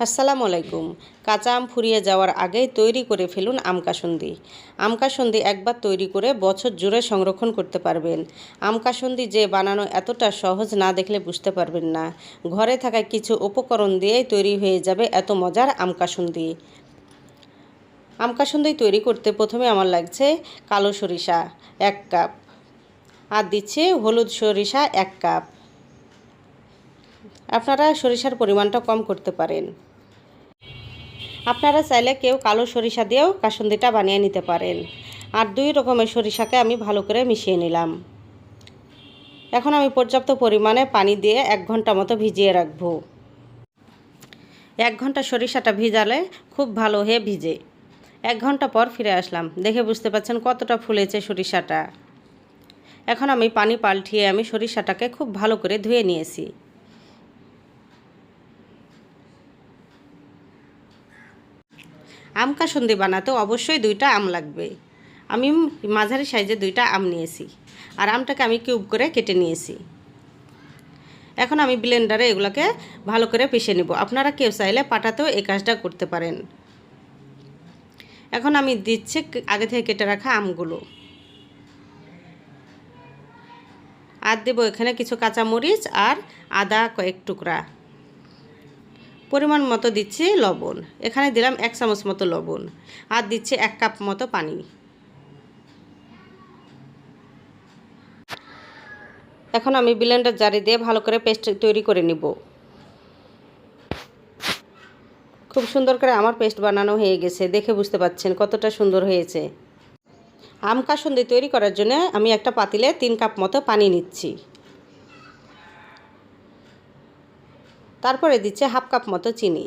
আসসালামু আলাইকুম। কাঁচা আম ফুরিয়ে যাওয়ার আগেই তৈরি করে ফেলুন আম কাসুন্দি। আম কাসুন্দি একবার তৈরি করে বছর জুড়ে সংরক্ষণ করতে পারবেন। আম কাসুন্দি যে বানানো এতটা সহজ না দেখলে বুঝতে পারবেন না। ঘরে থাকা কিছু উপকরণ দিয়েই তৈরি হয়ে যাবে এত মজার আম কাসুন্দি। আম কাসুন্দি তৈরি করতে প্রথমে আমার লাগছে কালো সরিষা এক কাপ। আর দিচ্ছে হলুদ সরিষা এক কাপ। আপনারা সরিষার পরিমাণটা কম করতে পারেন। আপনারা চাইলে কেউ কালো সরিষা দিয়েও কাসুন্দিটা বানিয়ে নিতে পারেন। আর দুই রকমের সরিষাকে আমি ভালো করে মিশিয়ে নিলাম। এখন আমি পর্যাপ্ত পরিমাণে পানি দিয়ে এক ঘণ্টা মতো ভিজিয়ে রাখব। এক ঘণ্টা সরিষাটা ভিজালে খুব ভালো হয়ে ভিজে। এক ঘণ্টা পর ফিরে আসলাম। দেখে বুঝতে পারছেন কতটা ফুলেছে সরিষাটা। এখন আমি পানি পাল্টিয়ে আমি সরিষাটাকে খুব ভালো করে ধুয়ে নিয়েছি। আম কাসন্দি বানাতে অবশ্যই দুইটা আম লাগবে। আমি মাঝারি সাইজে দুইটা আম নিয়েছি আর আমটাকে আমি কিউব করে কেটে নিয়েছি। এখন আমি ব্লেন্ডারে এগুলোকে ভালো করে পিষে নেব। আপনারা কেউ চাইলে পাটাতেও এই কাজটা করতে পারেন। এখন আমি দিচ্ছি আগে থেকে কেটে রাখা আমগুলো। আর দেবো এখানে কিছু কাঁচামরিচ আর আদা কয়েক টুকরা। পরিমাণ মতো দিচ্ছি লবণ। এখানে দিলাম এক চামচ মতো লবণ আর দিচ্ছি এক কাপ মতো পানি। এখন আমি ব্লেন্ডার জারি দিয়ে ভালো করে পেস্ট তৈরি করে নিব। খুব সুন্দর করে আমার পেস্ট বানানো হয়ে গেছে, দেখে বুঝতে পাচ্ছেন কতটা সুন্দর হয়েছে। আম কাসুন্দি তৈরি করার জন্য আমি একটা পাতিলে তিন কাপ মতো পানি নিচ্ছি। তারপরে দিচ্ছে হাফ কাপ মতো চিনি।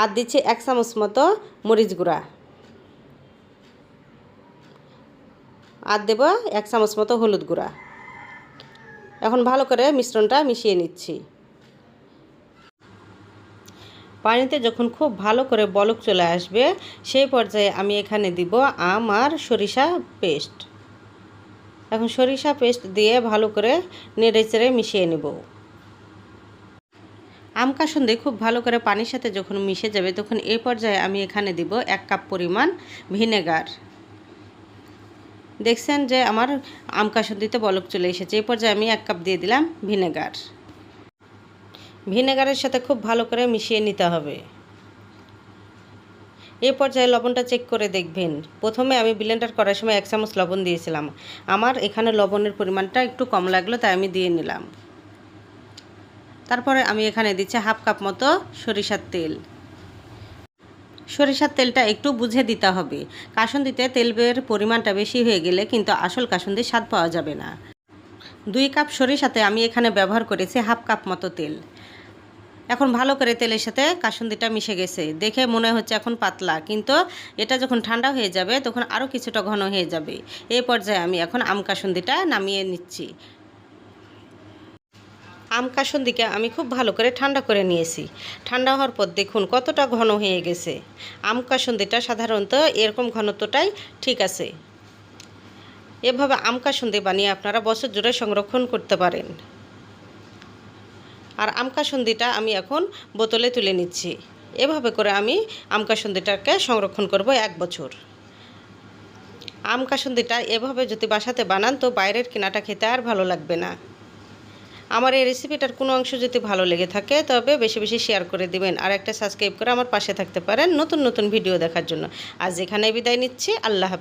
আর দিচ্ছে এক চামচ মতো মরিচ গুঁড়া। আর দেব এক চামচ মতো হলুদ গুঁড়া। এখন ভালো করে মিশ্রণটা মিশিয়ে নিচ্ছি। পানিতে যখন খুব ভালো করে বলক চলে আসবে, সেই পর্যায়ে আমি এখানে দিব আম আর সরিষা পেস্ট। এখন সরিষা পেস্ট দিয়ে ভালো করে নেড়ে চেড়ে মিশিয়ে নেব। আম কাসুন্দি খুব ভালো করে পানির সাথে যখন মিশে যাবে, তখন এই পর্যায়ে আমি এখানে দিব এক কাপ পরিমাণ ভিনেগার। দেখছেন যে আমার আম কাসুন্দিতে বলক চলে এসেছে। এই পর্যায়ে আমি এক কাপ দিয়ে দিলাম ভিনেগার। ভিনেগারের সাথে খুব ভালো করে মিশিয়ে নিতে হবে। এ পর্যায়ে লবণটা চেক করে দেখবেন। প্রথমে আমি ব্লেন্ডার করার সময় এক চামচ লবণ দিয়েছিলাম। আমার এখানে লবণের পরিমাণটা একটু কম লাগল, তাই আমি দিয়ে নিলাম। তারপরে আমি এখানে দিচ্ছি হাফ কাপ মতো সরিষার তেল। সরিষার তেলটা একটু বুঝে দিতে হবে। কাসন্দিতে তেলের পরিমাণটা বেশি হয়ে গেলে কিন্তু আসল কাসন্দির স্বাদ পাওয়া যাবে না। দুই কাপ সরিষাতে আমি এখানে ব্যবহার করেছি হাফ কাপ মতো তেল। এখন ভালো করে তেলের সাথে কাসুন্দিটা মিশে গেছে। দেখে মনে হচ্ছে এখন পাতলা, কিন্তু এটা যখন ঠান্ডা হয়ে যাবে তখন আরও কিছুটা ঘন হয়ে যাবে। এই পর্যায়ে আমি এখন আম কাসুন্দিটা নামিয়ে নিচ্ছি। আম কাসুন্দিকে আমি খুব ভালো করে ঠান্ডা করে নিয়েছি। ঠান্ডা হওয়ার পর দেখুন কতটা ঘন হয়ে গেছে। আম কাসুন্দিটা সাধারণত এরকম ঘনত্বটাই ঠিক আছে। এভাবে আম কাসুন্দি বানিয়ে আপনারা বছর জুড়ে সংরক্ষণ করতে পারেন। আর আম কাসুন্দিটা আমি এখন বোতলে তুলে নিচ্ছি। এভাবে করে আমি আম কাসুন্দিটাকে সংরক্ষণ করব এক বছর। আম কাসুন্দিটা এভাবে যদি বাসাতে বানান তো বাইরের কেনাটা খেতে আর ভালো লাগবে না। আমার এই রেসিপিটার কোনো অংশ যদি ভালো লেগে থাকে, তবে বেশি বেশি শেয়ার করে দিবেন। আর একটা সাবস্ক্রাইব করে আমার পাশে থাকতে পারেন নতুন নতুন ভিডিও দেখার জন্য। আজ এখানে বিদায় নিচ্ছি। আল্লাহ